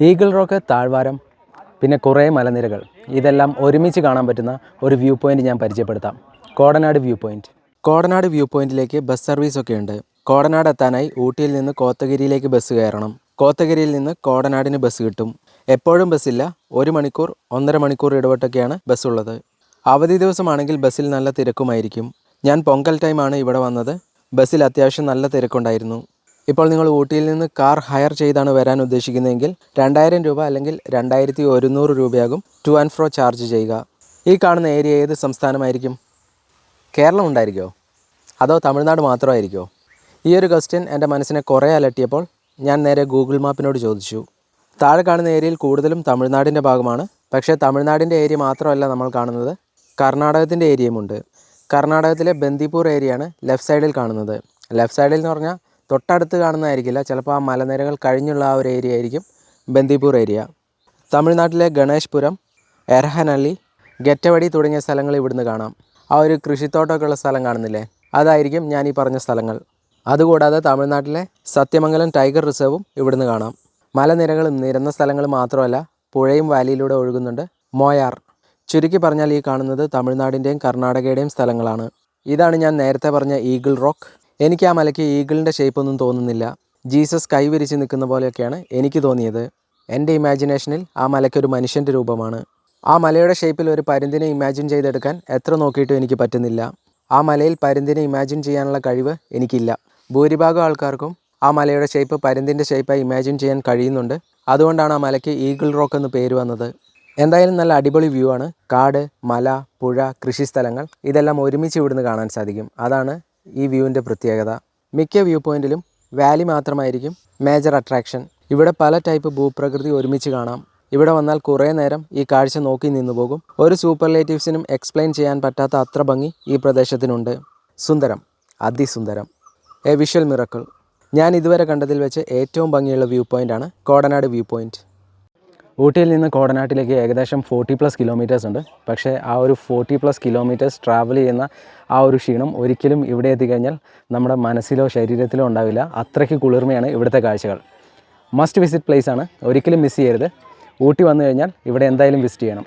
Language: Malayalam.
ഈഗിൾ റോക്ക് താഴ്വാരം പിന്നെ കുറേ മലനിരകൾ. ഇതെല്ലാം ഒരുമിച്ച് കാണാൻ പറ്റുന്ന ഒരു വ്യൂ പോയിന്റ് ഞാൻ പരിചയപ്പെടുത്താം. Kodanad view point. Kodanad view പോയിന്റിലേക്ക് ബസ് സർവീസ് ഒക്കെ ഉണ്ട്. കോടനാട് എത്താനായി ഊട്ടിയിൽ നിന്ന് കോത്തഗിരിയിലേക്ക് ബസ് കയറണം. കോത്തഗിരിയിൽ നിന്ന് കോടനാടിന് ബസ് കിട്ടും. എപ്പോഴും ബസ്സില്ല ഒരു മണിക്കൂർ ഒന്നര മണിക്കൂർ ഇടവിട്ടൊക്കെയാണ് ബസ്സുള്ളത് അവധി ദിവസമാണെങ്കിൽ ബസ്സിൽ നല്ല തിരക്കുമായിരിക്കും. ഞാൻ പൊങ്കൽ ടൈമാണ് ഇവിടെ വന്നത്. ബസ്സിൽ അത്യാവശ്യം നല്ല തിരക്കുണ്ടായിരുന്നു. ഇപ്പോൾ നിങ്ങൾ ഊട്ടിയിൽ നിന്ന് കാർ ഹയർ ചെയ്താണ് വരാൻ ഉദ്ദേശിക്കുന്നതെങ്കിൽ രണ്ടായിരം രൂപ അല്ലെങ്കിൽ രണ്ടായിരത്തി ഒരുന്നൂറ് രൂപയാകും ടു ആൻഡ് ഫ്രോ ചാർജ് ചെയ്യുക. ഈ കാണുന്ന ഏരിയ ഏത് സംസ്ഥാനമായിരിക്കും? കേരളം ഉണ്ടായിരിക്കുമോ അതോ തമിഴ്നാട് മാത്രമായിരിക്കുമോ ഈ ഒരു ക്വസ്റ്റ്യൻ എന്റെ മനസ്സിനെ കുറേ അലട്ടിയപ്പോൾ ഞാൻ നേരെ ഗൂഗിൾ മാപ്പിനോട് ചോദിച്ചു. താഴെ കാണുന്ന ഏരിയയിൽ കൂടുതലും തമിഴ്നാടിന്റെ ഭാഗമാണ്. പക്ഷേ തമിഴ്നാടിന്റെ ഏരിയ മാത്രമല്ല നമ്മൾ കാണുന്നത്. കർണാടകത്തിന്റെ ഏരിയയുമുണ്ട് കർണാടകത്തിലെ ബന്ദിപ്പൂർ ഏരിയയാണ് ലെഫ്റ്റ് സൈഡിൽ കാണുന്നത്. ലെഫ്റ്റ് സൈഡിൽ എന്ന് പറഞ്ഞാൽ തൊട്ടടുത്ത് കാണുന്നതായിരിക്കില്ല. ചിലപ്പോൾ ആ മലനിരകൾ കഴിഞ്ഞുള്ള ആ ഒരു ഏരിയ ആയിരിക്കും ബന്ദിപ്പൂർ ഏരിയ തമിഴ്നാട്ടിലെ ഗണേഷ്പുരം എർഹനള്ളി ഗെറ്റവടി തുടങ്ങിയ സ്ഥലങ്ങൾ ഇവിടുന്ന് കാണാം. ആ ഒരു കൃഷിത്തോട്ടമൊക്കെ ഉള്ള സ്ഥലം കാണുന്നില്ലേ? അതായിരിക്കും ഞാൻ ഈ പറഞ്ഞ സ്ഥലങ്ങൾ. അതുകൂടാതെ തമിഴ്നാട്ടിലെ സത്യമംഗലം ടൈഗർ റിസർവും ഇവിടുന്ന് കാണാം. മലനിരകളും നിരന്ന സ്ഥലങ്ങൾ മാത്രമല്ല പുഴയും വാലിയിലൂടെ ഒഴുകുന്നുണ്ട് മോയാർ. ചുരുക്കി പറഞ്ഞാൽ ഈ കാണുന്നത് തമിഴ്നാടിന്റെയും കർണാടകയുടെയും സ്ഥലങ്ങളാണ്. ഇതാണ് ഞാൻ നേരത്തെ പറഞ്ഞ ഈഗിൾ റോക്ക്. എനിക്ക് ആ മലയ്ക്ക് ഈഗിളിന്റെ ഷേപ്പൊന്നും തോന്നുന്നില്ല. ജീസസ് കൈവിരിച്ച് നിൽക്കുന്ന പോലെയൊക്കെയാണ് എനിക്ക് തോന്നിയത്. എന്റെ ഇമാജിനേഷനിൽ ആ മലയ്ക്കൊരു മനുഷ്യന്റെ രൂപമാണ്. ആ മലയുടെ ഷേപ്പിൽ ഒരു പരുന്തിനെ ഇമാജിൻ ചെയ്തെടുക്കാൻ എത്ര നോക്കിയിട്ടും എനിക്ക് പറ്റുന്നില്ല. ആ മലയിൽ പരുന്തിനെ ഇമാജിൻ ചെയ്യാനുള്ള കഴിവ് എനിക്കില്ല. ഭൂരിഭാഗം ആൾക്കാർക്കും ആ മലയുടെ ഷേപ്പ് പരുന്തിന്റെ ഷേപ്പായി ഇമാജിൻ ചെയ്യാൻ കഴിയുന്നുണ്ട്. അതുകൊണ്ടാണ് ആ മലയ്ക്ക് ഈഗിൾ റോക്ക് എന്ന് പേര് വന്നത്. എന്തായാലും നല്ല അടിപൊളി വ്യൂ ആണ്. കാട് മല പുഴ കൃഷിസ്ഥലങ്ങൾ ഇതെല്ലാം ഒരുമിച്ച് ഇവിടുന്ന് കാണാൻ സാധിക്കും. അതാണ് ഈ വ്യൂവിന്റെ പ്രത്യേകത. മിക്ക വ്യൂ പോയിന്റിലും വാലി മാത്രമായിരിക്കും മേജർ അട്രാക്ഷൻ ഇവിടെ പല ടൈപ്പ് ഭൂപ്രകൃതി ഒരുമിച്ച് കാണാം. ഇവിടെ വന്നാൽ കുറേ നേരം ഈ കാഴ്ച നോക്കി നിന്നു പോകും. ഒരു സൂപ്പർലേറ്റീവ്സിനും എക്സ്പ്ലെയിൻ ചെയ്യാൻ പറ്റാത്ത അത്ര ഭംഗി ഈ പ്രദേശത്തിനുണ്ട്. സുന്ദരം. അതിസുന്ദരം. എ വിഷ്വൽ മിറക്കിൾ ഞാൻ ഇതുവരെ കണ്ടതിൽ വെച്ച് ഏറ്റവും ഭംഗിയുള്ള വ്യൂ പോയിന്റാണ് കോടനാട് വ്യൂ പോയിന്റ് ഊട്ടിയിൽ നിന്ന് കോടനാട്ടിലേക്ക് ഏകദേശം ഫോർട്ടി പ്ലസ് കിലോമീറ്റേഴ്സ് ഉണ്ട്. പക്ഷേ ആ ഒരു ഫോർട്ടി പ്ലസ് കിലോമീറ്റേഴ്സ് ട്രാവൽ ചെയ്യുന്ന ആ ഒരു ക്ഷീണം ഒരിക്കലും ഇവിടെ എത്തിക്കഴിഞ്ഞാൽ നമ്മുടെ മനസ്സിലോ ശരീരത്തിലോ ഉണ്ടാവില്ല. അത്രയ്ക്ക് കുളിർമയാണ് ഇവിടുത്തെ കാഴ്ചകൾ. മസ്റ്റ് വിസിറ്റ് പ്ലേസ് ആണ്. ഒരിക്കലും മിസ് ചെയ്യരുത്. ഊട്ടി വന്നു കഴിഞ്ഞാൽ ഇവിടെ എന്തായാലും വിസിറ്റ് ചെയ്യണം.